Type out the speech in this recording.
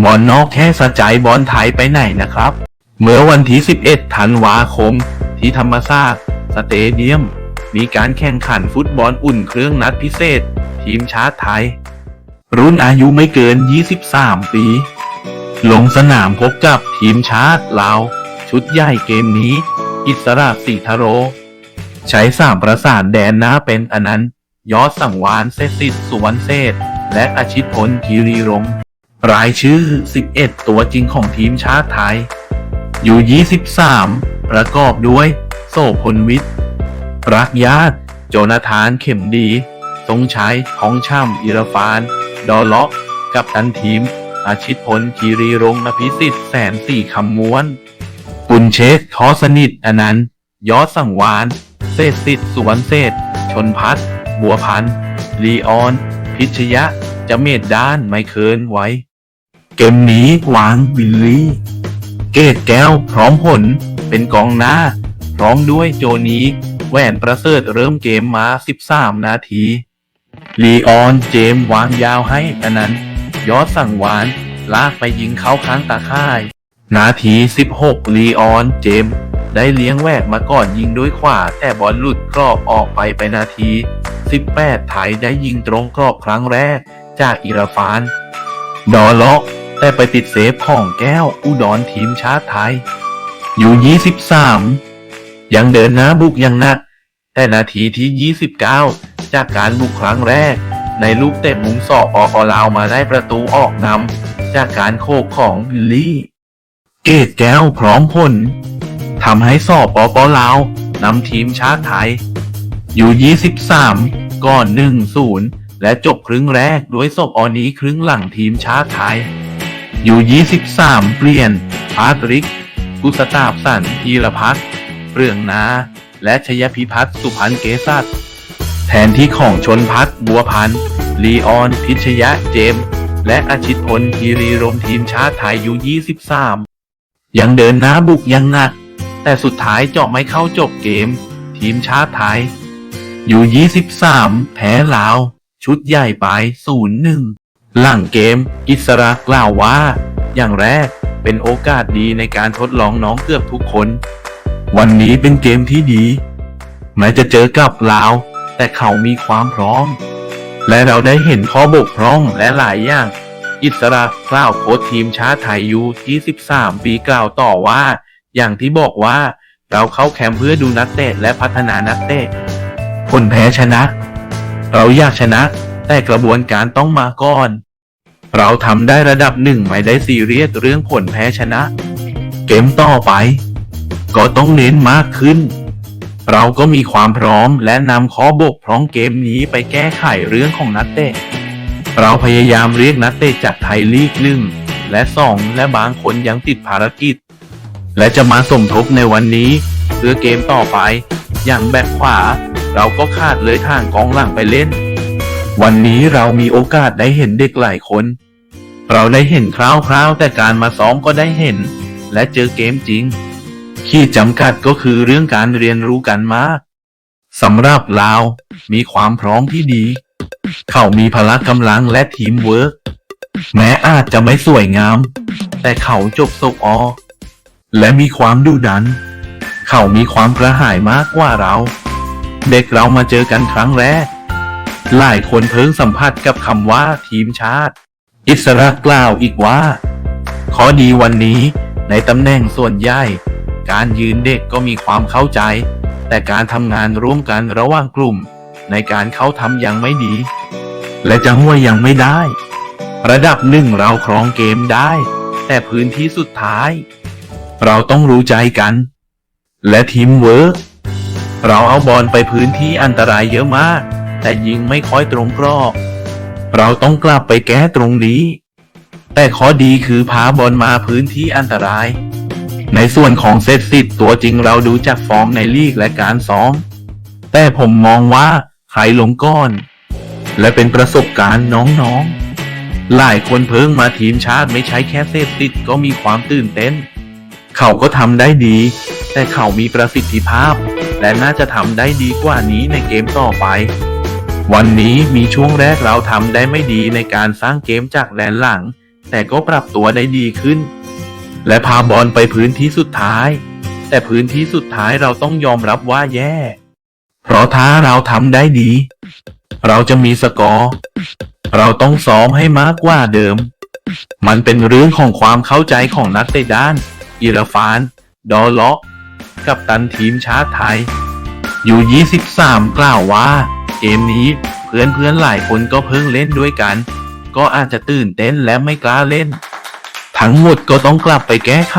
หมอนนอกแค่สะใจบอลไทยไปไหนนะครับ เมื่อวันที่ 11 ธันวาคม ที่ธรรมศาสตร์สเตเดียม มีการแข่งขันฟุตบอลอุ่นเครื่องนัดพิเศษ ทีมชาติไทย รุ่นอายุไม่เกิน 23 ปี ลงสนามพบกับทีมชาติลาว ชุดใหญ่เกมนี้ อิสระสีทโร ใช้สามประสานแดนหน้าเป็นอนันต์ยอดสังวานเซสิทธิ์สุวรรณเศษและอาชิตพลคีรีรง รายชื่อ 11 ตัวจริงของทีมชาติไทย อยู่ 23 ประกอบด้วยโซพลวิทย์ รักญาติ โจนาธานเข็มดี ทรงชัยของช่ำอิรฟาน ดอลลาะกับตันทีม อาชิตพลคีรีรงค์อภิสิทธิ์แสนสี่คำม้วน ปุณเชษทอสนิทอนันต์ยอดสังวาน เศษสิทธิ์สุวรรณเศษ ชนพัฒน์บัวพันธ์ลีออน พิชยะ จะเมดด้าน ไม่เคินไว้ เกมนี้วางวิลลี่ เกตแก้วพร้อมผล เป็นกองหน้า พร้อมด้วยโจนีแหวนประเสริฐเริ่มเกมมา 13 นาทีลีออนเจมส์วางยาวให้อนันต์ยอดสั่งหวาน ลากไปยิงเขาค้างตาข่าย นาที 16 ลีออนเจมส์ได้เลี้ยงแหวกมาก่อนยิงด้วยขวา แต่บอลหลุดกรอบออกไปไปนาที 18 ไทยได้ยิงตรงกรอบครั้งแรก จากอิราฟาน ดอเลาะ แต่ไปติดเซฟของแก้วอุดรทีมชาติไทย อยู่ 23 ยังเดินหน้าบุกอยังหนัก แต่นาทีที่ 29 จากการบุกครั้งแรก ในลูกเตะมุมสอบออกลาวมาได้ประตูออกนำจากการโคกของวิลลี่ เกตแก้วพร้อมพลทำให้สอบปปลาวนำทีมชาติไทย อยู่ 23 ก่อน 1-0 และจบครึ่งแรกด้วยศพออนี้ครึ่งหลังทีมชาติไทย อยู่23เปลี่ยนพาตริก กุสตาบสันธีรพัฒน์เรื่องนา และชยพิพัฒน์สุพันธ์เกษัตรแทนที่ของชนพัฒน์บัวพันธ์ลีออน พิชยะเจมส์และอาชิตพลคีรีรมทีมชาติไทยอยู่23 ยังเดินหน้าบุกยังหนัก แต่สุดท้ายเจาะไม่เข้าจบเกม ทีมชาติไทยอยู่23 แพ้ลาว ชุดใหญ่ไป 0-1 หลังเกม อิสระกล่าวว่า อย่างแรกเป็นโอกาสดีในการทดลองน้องเกือบทุกคน วันนี้เป็นเกมที่ดี แม้จะเจอกับลาว แต่เขามีความพร้อม และเราได้เห็นข้อบกพร่องและหลายอย่าง อิสระกล่าวโค้ชทีมชาติไทยยู23 ปีกล่าวต่อว่า อย่างที่บอกว่าเราเข้าแคมป์เพื่อดูนักเตะและพัฒนานักเตะผลแพ้ชนะ เราอยากชนะ แต่กระบวนการต้องมาก่อน เราทำได้ระดับหนึ่งไม่ได้ซีเรียสเรื่องผลแพ้ชนะ เกมต่อไป ก็ต้องเน้นมากขึ้น เราก็มีความพร้อมและนำข้อบกพร่องเกมนี้ไปแก้ไขเรื่องของนักเตะ เราพยายามเรียกนักเตะจากไทยลีกหนึ่งและสองและบางคนยังติดภารกิจ และจะมาสมทบในวันนี้เพื่อเกมต่อไป อย่างแบ็คขวา เราก็ขาดเลยทางกองหลังไปเล่น วันนี้เรามีโอกาสได้เห็นเด็กหลายคน เราได้เห็นคร่าวๆ แต่การมาซ้อมก็ได้เห็น และเจอเกมจริง ขีดจำกัดก็คือเรื่องการเรียนรู้กันมากสำหรับลาวมีความพร้อมที่ดี เขามีพละกำลังและทีมเวิร์กแม้อาจจะไม่สวยงาม แต่เขาจบศกอ และมีความดุดัน เขามีความกระหายมากกว่าเรา เด็กเรามาเจอกันครั้งแรก หลายคนเพิ่งสัมผัสกับคำว่าทีมชาติ อิสระกล่าวอีกว่าข้อดีวันนี้ในตำแหน่งส่วนใหญ่ การยืนเด็กก็มีความเข้าใจ แต่การทำงานร่วมกันระหว่างกลุ่ม ในการเข้าทำยังไม่ดี และจะห้วยยังไม่ได้ ระดับหนึ่งเราครองเกมได้ แต่พื้นที่สุดท้าย เราต้องรู้ใจกัน และทีมเวิร์กเราเอาบอลไปพื้นที่อันตรายเยอะมาก แต่ยิงไม่ค่อยตรงกรอบ เราต้องกลับไปแก้ตรงนี้ แต่ข้อดีคือพาบอลมาพื้นที่อันตราย ในส่วนของเซตสิทธิ์ตัวจริงเราดูจากฟอร์มในลีกและการซ้อม แต่ผมมองว่าใครลงก้อน และเป็นประสบการณ์น้องๆ หลายคนเพิ่งมาทีมชาติไม่ใช้แค่เซตสิทธิ์ก็มีความตื่นเต้น เขาก็ทำได้ดี แต่เขามีประสิทธิภาพและน่าจะทำได้ดีกว่านี้ในเกมต่อไป วันนี้มีช่วงแรกเราทำได้ไม่ดีในการสร้างเกมจากแดนหลัง แต่ก็ปรับตัวได้ดีขึ้น และพาบอลไปพื้นที่สุดท้าย แต่พื้นที่สุดท้ายเราต้องยอมรับว่าแย่ เพราะถ้าเราทำได้ดี เราจะมีสกอร์เราต้องซ้อมให้มากกว่าเดิม มันเป็นเรื่องของความเข้าใจของนักเตะด้าน อิราฟาน ดอลเลาะกับตันทีมชาติไทย อยู่ 23 กล่าวว่า เกมนี้เพื่อนๆหลายคนก็เพิ่งเล่นด้วยกัน ก็อาจจะตื่นเต้นและไม่กล้าเล่น ทั้งหมดก็ต้องกลับไปแก้ไข